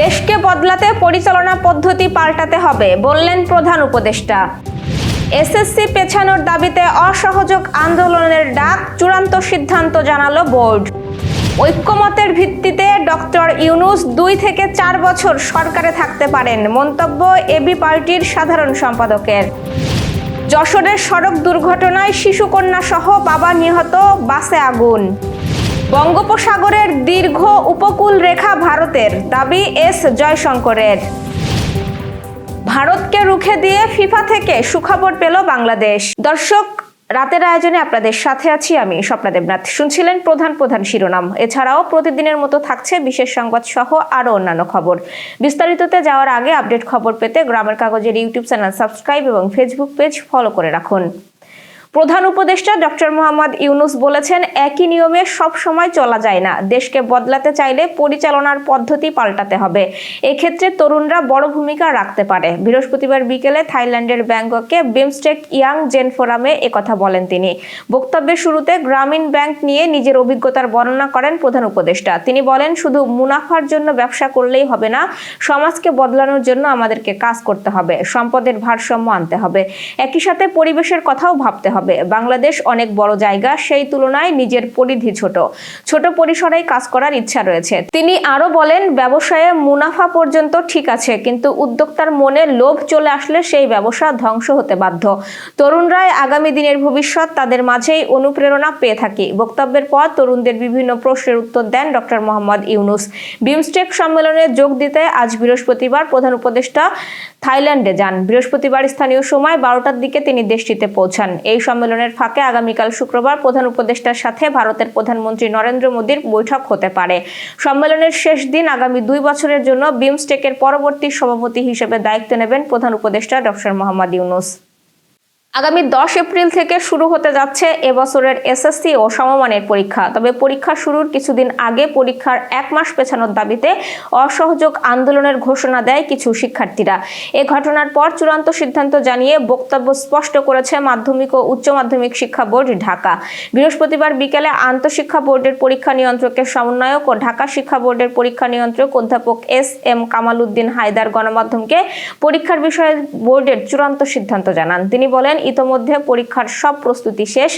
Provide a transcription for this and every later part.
দেশকে বদলাতে পরিচালনা পদ্ধতি পাল্টাতে হবে, বললেন প্রধান উপদেষ্টা। এসএসসি পেছানোর দাবিতে অসহযোগ আন্দোলনের ডাক চূড়ান্ত সিদ্ধান্ত জানালো বোর্ড। ঐক্যমতের ভিত্তিতে ডক্টর ইউনুস দুই থেকে চার বছর সরকারে থাকতে পারেন, মন্তব্য এবি পার্টির সাধারণ সম্পাদকের। যশোরের সড়ক দুর্ঘটনায় শিশুকন্যা সহ বাবা নিহত, বাসে আগুন। বঙ্গোপসাগরের দীর্ঘ উপকূল রেখা ভারতের দাবি এস জয়শঙ্করের। ভারতকে রুখে দিয়ে ফিফা থেকে সুখবর পেল বাংলাদেশ। দর্শক, রাতের আয়োজনে আপনাদের সাথে আছি আমি স্বপ্না দেবনাথ। শুনছিলেন প্রধান প্রধান শিরোনাম। এছাড়াও প্রতিদিনের মতো থাকছে বিশেষ সংবাদ সহ আরও অন্যান্য খবর। বিস্তারিততে যাওয়ার আগে আপডেট খবর পেতে গ্রামের কাগজের ইউটিউব চ্যানেল সাবস্ক্রাইব এবং ফেসবুক পেজ ফলো করে রাখুন। প্রধান উপদেষ্টা ডক্টর মোহাম্মদ ইউনুস বলেছেন, একই নিয়মে সব সময় চলা যায় না। দেশকে বদলাতে চাইলে পরিচালনার পদ্ধতি পাল্টাতে হবে। এক্ষেত্রে তরুণরা বড় ভূমিকা রাখতে পারে। বৃহস্পতিবার বিকেলে থাইল্যান্ডের ব্যাংককে বিমস্টেক ইয়াং জেন ফোরামে একথা বলেন তিনি। বক্তব্যের শুরুতে গ্রামীণ ব্যাংক নিয়ে নিজের অভিজ্ঞতার বর্ণনা করেন প্রধান উপদেষ্টা। তিনি বলেন, শুধু মুনাফার জন্য ব্যবসা করলেই হবে না, সমাজকে বদলানোর জন্য আমাদেরকে কাজ করতে হবে। সম্পদের ভারসাম্য আনতে হবে। একই সাথে পরিবেশের কথাও ভাবতে হবে। বাংলাদেশ অনেক বড় জায়গা, সেই তুলনায় নিজের পরিধি ছোট। ছোট পরিসরেই কাজ করার ইচ্ছা রয়েছে। তিনি আরও বলেন, ব্যবসায়ে মুনাফা পর্যন্ত ঠিক আছে, কিন্তু উদ্যোক্তার মনে লোভ চলে আসলে সেই ব্যবসা ধ্বংস হতে বাধ্য। তরুণরাই আগামী দিনের ভবিষ্যৎ তাদের মাঝেই অনুপ্রেরণা পেয়ে থাকি। বক্তব্যের পর তরুণদের বিভিন্ন প্রশ্নের উত্তর দেন ডক্টর মোহাম্মদ ইউনুস। বিমস্টেক সম্মেলনে যোগ দিতে আজ বৃহস্পতিবার প্রধান উপদেষ্টা থাইল্যান্ডে যান। বৃহস্পতিবার স্থানীয় সময় বারোটার দিকে তিনি দেশটিতে পৌঁছান। এই সম্মেলনের ফাঁকে আগামীকাল শুক্রবার প্রধান উপদেষ্টার সাথে ভারতের প্রধানমন্ত্রী নরেন্দ্র মোদীর বৈঠক হতে পারে। সম্মেলনের শেষ দিন আগামী দুই বছরের জন্য বিমস্টেকের পরবর্তী সভাপতি হিসেবে দায়িত্ব নেবেন প্রধান উপদেষ্টা ডক্টর মোহাম্মদ ইউনুস। আগামী দশ এপ্রিল থেকে শুরু হতে যাচ্ছে এবছরের এসএসসি ও সমমানের পরীক্ষা। তবে পরীক্ষা শুরুর কিছুদিন আগে পরীক্ষার এক মাস পেছানোর দাবিতে অসহযোগ আন্দোলনের ঘোষণা দেয় কিছু শিক্ষার্থীরা। এ ঘটনার পর চূড়ান্ত সিদ্ধান্ত জানিয়ে বক্তব্য স্পষ্ট করেছে মাধ্যমিক ও উচ্চ মাধ্যমিক শিক্ষা বোর্ড ঢাকা। বৃহস্পতিবার বিকেলে আন্তঃশিক্ষা বোর্ডের পরীক্ষা নিয়ন্ত্রকের সমন্বয়ক ও ঢাকা শিক্ষা বোর্ডের পরীক্ষা নিয়ন্ত্রক অধ্যাপক এস এম কামাল উদ্দিন হায়দার গণমাধ্যমকে পরীক্ষার বিষয়ে বোর্ডের চূড়ান্ত সিদ্ধান্ত জানান। তিনি বলেন ইতোমধ্যে পরীক্ষার সব প্রস্তুতি শেষ,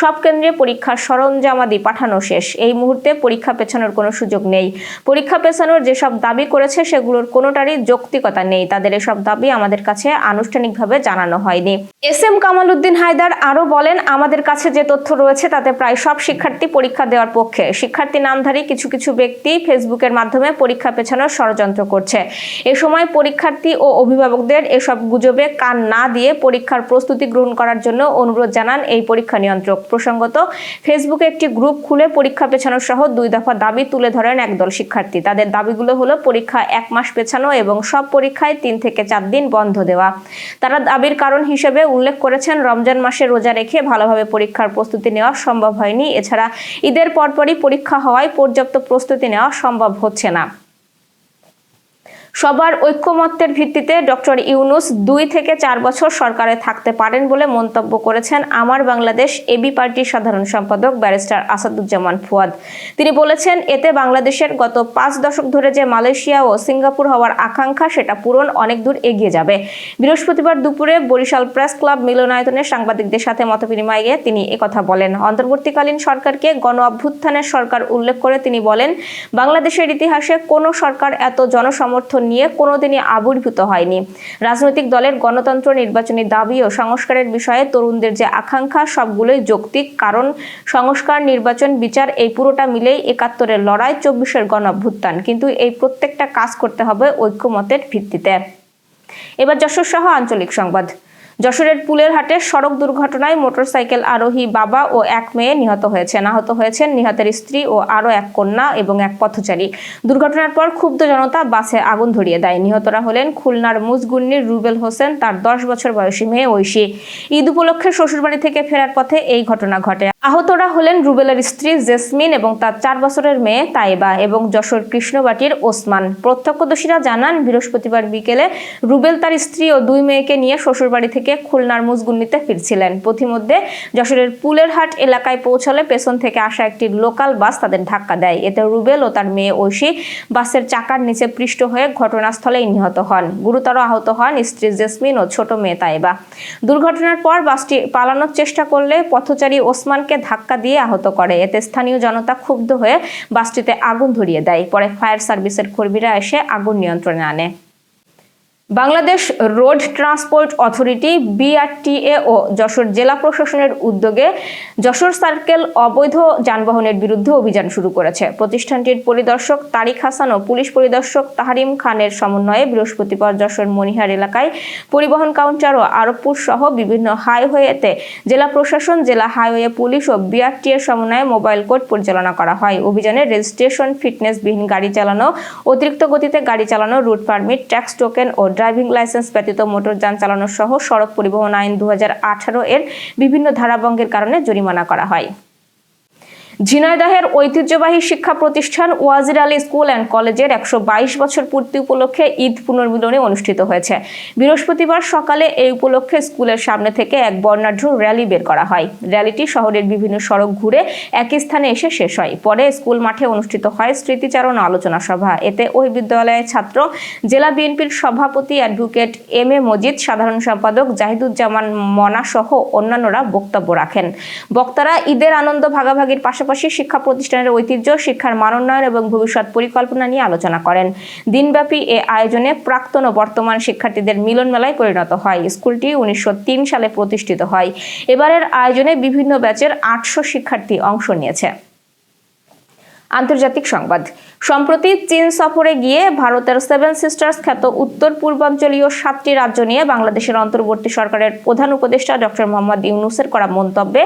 সব কেন্দ্রে পরীক্ষার সরঞ্জামাদি পাঠানো শেষ। এই মুহূর্তে পরীক্ষা পেছানোর কোনো সুযোগ নেই। পরীক্ষা পেছানোর যেসব দাবি করেছে, সেগুলোর কোনোটারই যৌক্তিকতা নেই। তাদের এসব দাবি আমাদের কাছে আনুষ্ঠানিকভাবে জানানো হয়নি। এস এম কামাল উদ্দিন হায়দার আরও বলেন, আমাদের কাছে যে তথ্য রয়েছে, তাতে প্রায় সব শিক্ষার্থী পরীক্ষা দেওয়ার পক্ষে। শিক্ষার্থী নামধারী কিছু কিছু ব্যক্তি ফেসবুকের মাধ্যমে পরীক্ষা পেছানোর ষড়যন্ত্র করছে। এ সময় পরীক্ষার্থী ও অভিভাবকদের এসব গুজবে কান না দিয়ে পরীক্ষার প্রস্তুতি গ্রহণ করার জন্য অনুরোধ জানান এই পরীক্ষা নিয়ন্ত্রক। প্রসঙ্গত ফেসবুকে একটি গ্রুপ খুলে পরীক্ষা পেছানো সহ দুই দফা দাবি তুলে ধরেন একদল শিক্ষার্থী। তাদের দাবিগুলো হলো পরীক্ষা এক মাস পেছানো এবং সব পরীক্ষায় তিন থেকে চার দিন বন্ধ দেওয়া। তারা দাবির কারণ হিসেবে উল্লেখ করেছেন, রমজান মাসে রোজা রেখে ভালোভাবে পরীক্ষার প্রস্তুতি নেওয়া সম্ভব হয়নি। এছাড়া ঈদের পরপরই পরীক্ষা হওয়ায় পর্যাপ্ত প্রস্তুতি নেওয়া সম্ভব হচ্ছে না। সবার ঐক্যমত্যের ভিত্তিতে ডক্টর ইউনুস দুই থেকে চার বছর সরকারে থাকতে পারেন বলে মন্তব্য করেছেন আমার বাংলাদেশ এবি পার্টির সাধারণ সম্পাদক ব্যারিস্টার আসাদুজ্জামান ফুয়াদ। তিনি বলেছেন, এতে বাংলাদেশের গত পাঁচ দশক ধরে যে মালয়েশিয়া ও সিঙ্গাপুর হওয়ার আকাঙ্ক্ষা, সেটা পূরণ অনেক দূর এগিয়ে যাবে। বৃহস্পতিবার দুপুরে বরিশাল প্রেস ক্লাব মিলনায়তনে সাংবাদিকদের সাথে মতবিনিময়ে তিনি একথা বলেন। অন্তর্বর্তীকালীন সরকারকে গণ অভ্যুত্থানের সরকার উল্লেখ করে তিনি বলেন, বাংলাদেশের ইতিহাসে কোনো সরকার এত জনসমর্থন নিয়ে কোনোদিনই আবির্ভূত হয়নি। রাজনৈতিক দলের গণতন্ত্র নির্বাচনী দাবি ও সংস্কারের বিষয়ে তরুণদের যে আকাঙ্ক্ষা, সবগুলোই যৌক্তিক, কারণ সংস্কার, নির্বাচন, বিচার, এই পুরোটা মিলেই একাত্তরের লড়াই চব্বিশের গণ অভ্যুত্থান কিন্তু এই প্রত্যেকটা কাজ করতে হবে ঐক্যমতের ভিত্তিতে। এবার যশোর সহ আঞ্চলিক সংবাদ। যশোরের পুলের হাটে সড়ক দুর্ঘটনায় মোটরসাইকেল আরোহী বাবা ও এক মেয়ে নিহত হয়েছেন। আহত হয়েছেন নিহতের স্ত্রী ও আরও এক কন্যা এবং এক পথচারী। দুর্ঘটনার পর ক্ষুব্ধ জনতা বাসে আগুন ধরিয়ে দেয়। নিহতরা হলেন খুলনার মুজগুন্নির রুবেল হোসেন, তার দশ বছর বয়সী মেয়ে ঐশী। ঈদ উপলক্ষে শ্বশুরবাড়ি থেকে ফেরার পথে এই ঘটনা ঘটে। আহতরা হলেন রুবেলের স্ত্রী জেসমিন এবং তার চার বছরের মেয়ে তাইবা এবং যশোর কৃষ্ণবাটির ওসমান। প্রত্যক্ষদর্শীরা জানান, বৃহস্পতিবার বিকেলে রুবেল তার স্ত্রী ও দুই মেয়েকে নিয়ে শ্বশুরবাড়ি থেকে খুলনার মুজগুন্নিতে ফিরছিলেন। পথিমধ্যে যশোরের পুলেরহাট এলাকায় পৌঁছলে পেছন থেকে আসা একটি লোকাল বাস তাদের ধাক্কা দেয়। এতে রুবেল ও তার মেয়ে ঐশী বাসের চাকার নিচে পৃষ্ঠ হয়ে ঘটনাস্থলেই নিহত হন। গুরুতর আহত হন স্ত্রী জেসমিন ও ছোট মেয়ে তাইবা। দুর্ঘটনার পর বাসটি পালানোর চেষ্টা করলে পথচারী ওসমানকে ধাক্কা দিয়ে আহত করে। এতে স্থানীয় জনতা ক্ষুব্ধ হয়ে বাসটিতে আগুন ধরিয়ে দেয়। পরে ফায়ার সার্ভিসের কর্মীরা এসে আগুন নিয়ন্ত্রণে আনে। Bangladesh road transport authority, BRTA ও যশোর জেলা প্রশাসনের উদ্যোগে যশোর সার্কেল অবৈধ যানবাহনের বিরুদ্ধে অভিযান শুরু করেছে। প্রতিষ্ঠানটির পরিদর্শক তারিক হাসান ও পুলিশ পরিদর্শক তাহারিম খানের সমন্বয়ে বৃহস্পতিবার যশোর মনিহার এলাকায় পরিবহন কাউন্টার ও আরবপুর সহ বিভিন্ন হাইওয়েতে জেলা প্রশাসন, জেলা হাইওয়ে পুলিশ ও বিআরটি এর সমন্বয়ে মোবাইল কোর্ট পরিচালনা করা হয়। অভিযানে রেজিস্ট্রেশন ফিটনেসবিহীন গাড়ি চালানো, অতিরিক্ত গতিতে গাড়ি চালানো, রুট পারমিট, ট্যাক্স টোকেন ও ড্রাইভিং লাইসেন্স ব্যতীত মোটরযান চালানো সহ সড়ক পরিবহন আইন দু হাজার আঠারো এর বিভিন্ন ধারাভঙ্গের কারণে জরিমানা করা হয়। ঝিনাইদহের ঐতিহ্যবাহী শিক্ষা প্রতিষ্ঠান ওয়াজির আলী স্কুল অ্যান্ড কলেজের একশো বাইশ বছর পূর্তি উপলক্ষে ঈদ পুনর্মিলনী অনুষ্ঠিত হয়েছে। বৃহস্পতিবার সকালে এই উপলক্ষে স্কুলের সামনে থেকে এক বর্ণাঢ্য র্যালি বের করা হয়। র্যালিটি শহরের বিভিন্ন সড়ক ঘুরে একই স্থানে এসে শেষ হয়। পরে স্কুল মাঠে অনুষ্ঠিত হয় স্মৃতিচারণ আলোচনা সভা। এতে ওই বিদ্যালয়ের ছাত্র, জেলা বিএনপির সভাপতি অ্যাডভোকেট এম এ মজিদ, সাধারণ সম্পাদক জাহিদুজ্জামান মনা সহ অন্যান্যরা বক্তব্য রাখেন। বক্তারা ঈদের আনন্দ ভাগাভাগির পাশাপাশি শিক্ষা প্রতিষ্ঠানের ঐতিহ্য, শিক্ষার মানোন্নয়ন এবং ভবিষ্যৎ পরিকল্পনা নিয়ে আলোচনা করেন। দিনব্যাপী এ আয়োজনে প্রাক্তন ও বর্তমান শিক্ষার্থীদের মিলন মেলায় পরিণত হয়। স্কুলটি উনিশশো তিন সালে প্রতিষ্ঠিত হয়। এবারের আয়োজনে বিভিন্ন ব্যাচের আটশো শিক্ষার্থী অংশ নিয়েছে। আন্তর্জাতিক সংবাদ। সম্প্রতি চীন সফরে গিয়ে ভারতের সেভেন সিস্টার্স খ্যাত উত্তর পূর্বাঞ্চলীয় সাতটি রাজ্য নিয়ে বাংলাদেশের অন্তর্বর্তী সরকারের প্রধান উপদেষ্টা ডক্টর মোহাম্মদ ইউনুসের করা মন্তব্যে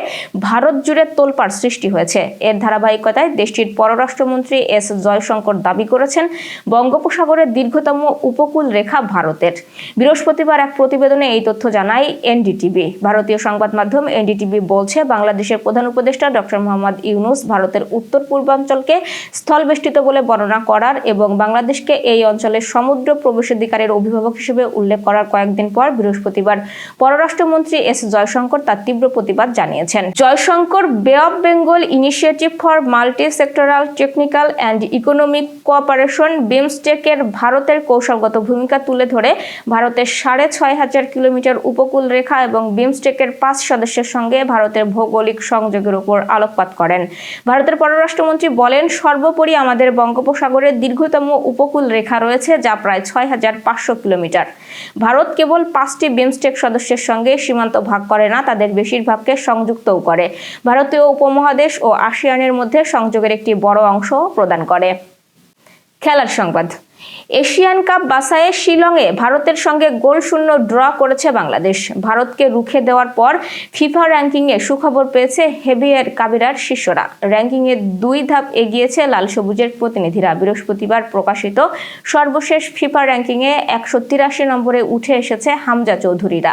ভারত জুড়ে তোলপাড় সৃষ্টি হয়েছে। এর ধারাবাহিকতায় দেশটির পররাষ্ট্রমন্ত্রী এস জয়শঙ্কর দাবি করেছেন, বঙ্গোপসাগরের দীর্ঘতম উপকূল রেখা ভারতের। বৃহস্পতিবার এক প্রতিবেদনে এই তথ্য জানায় এনডিটিভি। ভারতীয় সংবাদ মাধ্যম এনডিটিভি বলছে, বাংলাদেশের প্রধান উপদেষ্টা ডক্টর মোহাম্মদ ইউনুস ভারতের উত্তর পূর্বাঞ্চলকে স্থলবেষ্টিত বলে বর্ণনা করার এবং বাংলাদেশকে এই অঞ্চলের সমুদ্র প্রবেশাধিকারের অভিভাবক হিসেবে উল্লেখ করার কয়েকদিন পর বৃহস্পতিবার পররাষ্ট্রমন্ত্রী এস জয়শঙ্কর তার তীব্র প্রতিবাদ জানিয়েছেন। Jaishankar bay of Bengal initiative for multi sectoral technical and economic cooperation বিমস্টেকের ভারতের কৌশলগত ভূমিকা তুলে ধরে ভারতের সাড়ে ছয় হাজার কিলোমিটার উপকূল রেখা এবং বিমস্টেকের পাঁচ সদস্যের সঙ্গে ভারতের ভৌগোলিক সংযোগের উপর আলোকপাত করেন। ভারতের পররাষ্ট্রমন্ত্রী বলেন সর্বোপরি আমাদের বঙ্গোপসাগরের দীর্ঘতম উপকূল রেখা রয়েছে, যা প্রায় ছয় হাজার পাঁচশো কিলোমিটার। ভারত কেবল পাঁচটি বিমস্টেক সদস্যের সঙ্গে সীমান্ত ভাগ করে না, তাদের বেশিরভাগকে সংযুক্তও করে। ভারতীয় উপমহাদেশ ও আসিয়ানের মধ্যে সংযোগের একটি বড় অংশ প্রদান করে। খেলার সংবাদ। এশিয়ান কাপ বাসায়ে শিলংয়ে ভারতের সঙ্গে গোল শূন্য ড্র করেছে বাংলাদেশ। ভারতকে রুখে দেওয়ার পর ফিফা র্যাঙ্কিংয়ে সুখবর পেয়েছে হেভিয়ার কাবিরার শিষ্যরা। র্যাঙ্কিংয়ে দুই ধাপ এগিয়েছে লাল সবুজের প্রতিনিধিরা। বৃহস্পতিবার প্রকাশিত সর্বশেষ ফিফা র্যাঙ্কিংয়ে একশো তিরাশি নম্বরে উঠে এসেছে হামজা চৌধুরীরা।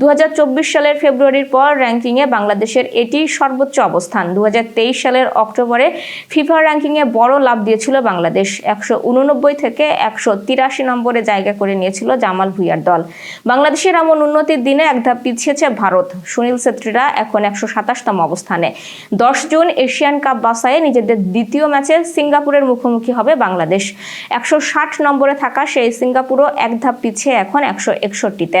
দু হাজার চব্বিশ সালের ফেব্রুয়ারির পর র্যাঙ্কিংয়ে বাংলাদেশের এটি সর্বোচ্চ অবস্থান। দু হাজার তেইশ সালের অক্টোবরে ফিফা র্যাঙ্কিংয়ে বড় লাভ দিয়েছিল বাংলাদেশ। একশো উননব্বই থেকে একশো তিরাশি নম্বরে জায়গা করে নিয়েছিল জামাল ভুইয়ার দল। বাংলাদেশের এমন উন্নতির দিনে এক ধাপ পিছিয়েছে ভারত। সুনীল ছেত্রীরা এখন একশো সাতাশতম অবস্থানে। দশ জুন এশিয়ান কাপ বাসায় নিজেদের দ্বিতীয় ম্যাচে সিঙ্গাপুরের মুখোমুখি হবে বাংলাদেশ। একশো ষাট নম্বরে থাকা সেই সিঙ্গাপুরও এক ধাপ পিছিয়ে এখন একশো একষট্টিতে।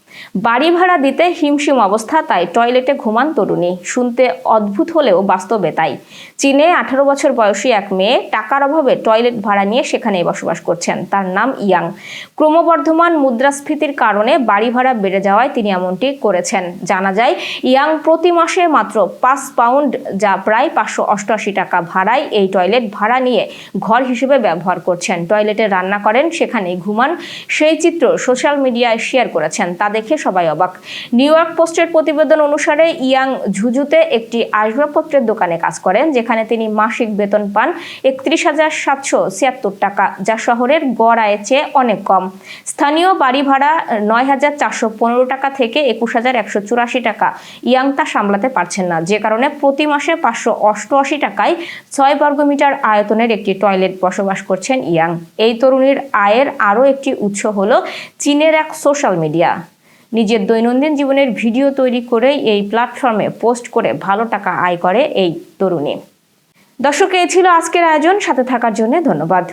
বাড়ি ভাড়া দিতে হিমশিম অবস্থা, তাই টয়লেটে ঘুমান তরুণী। শুনতে অদ্ভুত হলেও বাস্তবে তাই। চীনে আঠারো বছর বয়সী এক মেয়ে টাকার অভাবে টয়লেট ভাড়া নিয়ে সেখানেই বসবাস করছেন। তার নাম ইয়াং। ক্রমবর্ধমান মুদ্রাস্ফীতির কারণে বাড়ি ভাড়া বেড়ে যাওয়ায় তিনি এমনটি করেছেন। জানা যায়, ইয়াং প্রতি মাসে মাত্র পাঁচ পাউন্ড যা প্রায় পাঁচশো অষ্টআশি টাকা ভাড়ায় এই টয়লেট ভাড়া নিয়ে ঘর হিসেবে ব্যবহার করছেন। টয়লেটে রান্না করেন, সেখানেই ঘুমান। সেই চিত্র সোশ্যাল মিডিয়ায় শেয়ার করেছেন। তা দেখে দেখে সবাই অবাক। নিউ ইয়র্ক পোস্টের প্রতিবেদন অনুসারে, ইয়াং ঝুঝুতে একটি আসবাবপত্রের দোকানে কাজ করেন, যেখানে তিনি মাসিক বেতন পান একত্রিশ হাজার সাতশো ছিয়াত্তর টাকা, যা শহরের গড় আয়ের চেয়ে অনেক কম। স্থানীয় বাড়ি ভাড়া নয় হাজার চারশো পনেরো টাকা থেকে একুশ হাজার একশো চুরাশি টাকা। ইয়াং তা সামলাতে পারছেন না, যে কারণে প্রতি মাসে পাঁচশো অষ্টআশি টাকায় ছয় বর্গমিটার আয়তনের একটি টয়লেট বসবাস করছেন ইয়াং। এই তরুণীর আয়ের আরও একটি উৎস হলো চীনের এক সোশ্যাল মিডিয়া। নিজের দৈনন্দিন জীবনের ভিডিও তৈরি করে এই প্ল্যাটফর্মে পোস্ট করে ভালো টাকা আয় করে এই তরুণী। দর্শক এ ছিল আজকের আয়োজন। সাথে থাকার জন্য ধন্যবাদ।